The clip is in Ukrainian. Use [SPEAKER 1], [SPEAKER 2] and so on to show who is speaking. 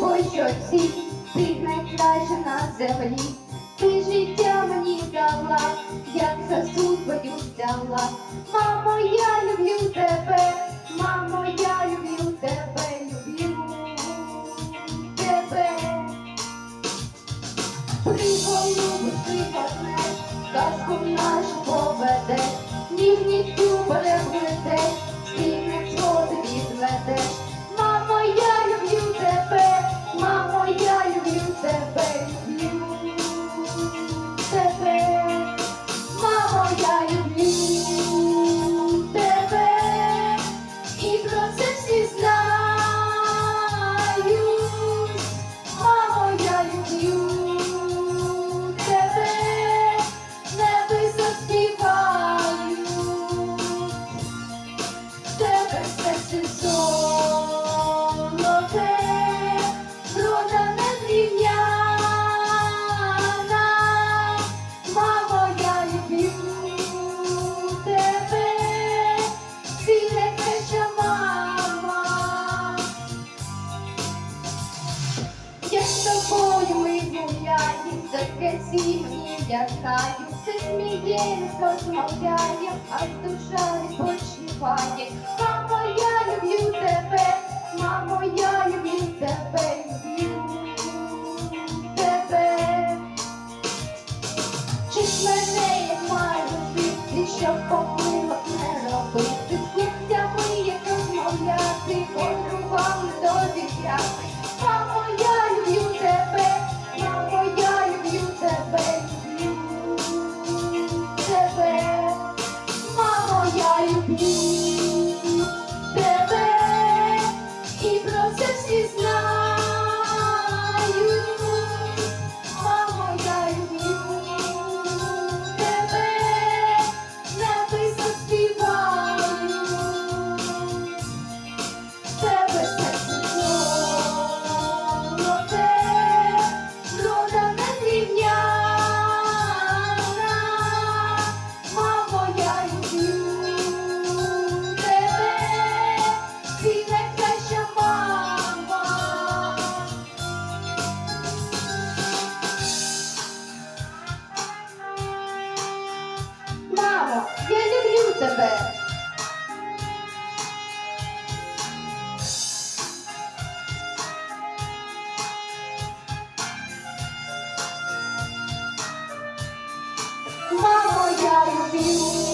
[SPEAKER 1] році, ти найкраща на землі, ти життя мені дала, як за судьбою взяла. Мамо, я люблю тебе, мамо, я люблю тебе, люблю тебе. Приголубиш, припаднеш, казку нашу таке сім'ї лякаю, все сміємось, розмовляємо, а душа не почиває. Мамо, я люблю тебе, мамо, я люблю тебе, люблю тебе. Чи мене як маю щоб помилок не люблю тебе. Мамо, я люблю